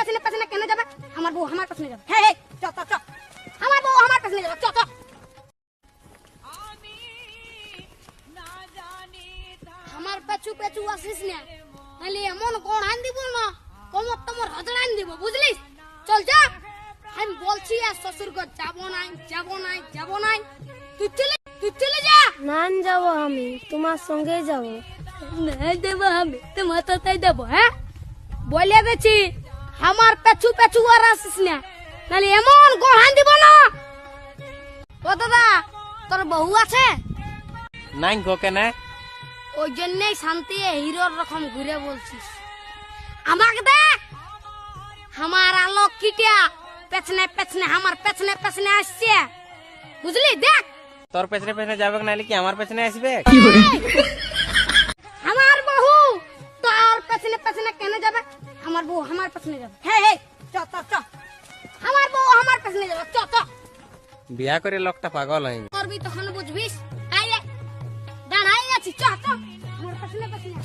পেছনে পেছনে কেন যাবে? আমার বউ আমার পেছনে যাবে। হ্যাঁ চ চ চ। আমার বউ আমার পেছনে যাবে। চ চ। আমার পেছু পেছু আসিস না। নাহলে এমন গড়ান দিব না কমর টমর হজড়ান দিব বুঝলিস? চল যা। আমি বলছি আর শ্বশুর ঘর যাব নাই যাব নাই যাব নাই। তুই চলে তুই চলে যা। নান যাব আমি তোমার সঙ্গে যাব। নাই দেবো আমি তোমার তো তাই দেবো হ্যাঁ? বলে গেছি। আমার পেছু পেছু আর আসিস না। নাহলে এমন গড়ান দিব না। ও দাদা তোর বউ আছে? নাই গো কেনে। ওই জন্যই শান্তি হিরোর রকম ঘুরে বলছিস। আমাকে দেখ আমার আলোক কিটিয়া পেছনে পেছনে আমার পেছনে পেছনে আসছে। বুঝলি? দেখ। তোর পেছনে পেছনে যাবে নাহলে কি আমার পেছনে আসবে? আমার বউ আমার পেছনে যাবে। হ্যাঁ হ্যাঁ চ চ চ। আমার বউ আমার পেছনে যাবে চ চ। বিয়া করে লোকটা পাগল হয়নি। করবি তখন বুঝবিস? আইরে দাঁড়াই আছি চ চ। আমার পেছনে পেছনে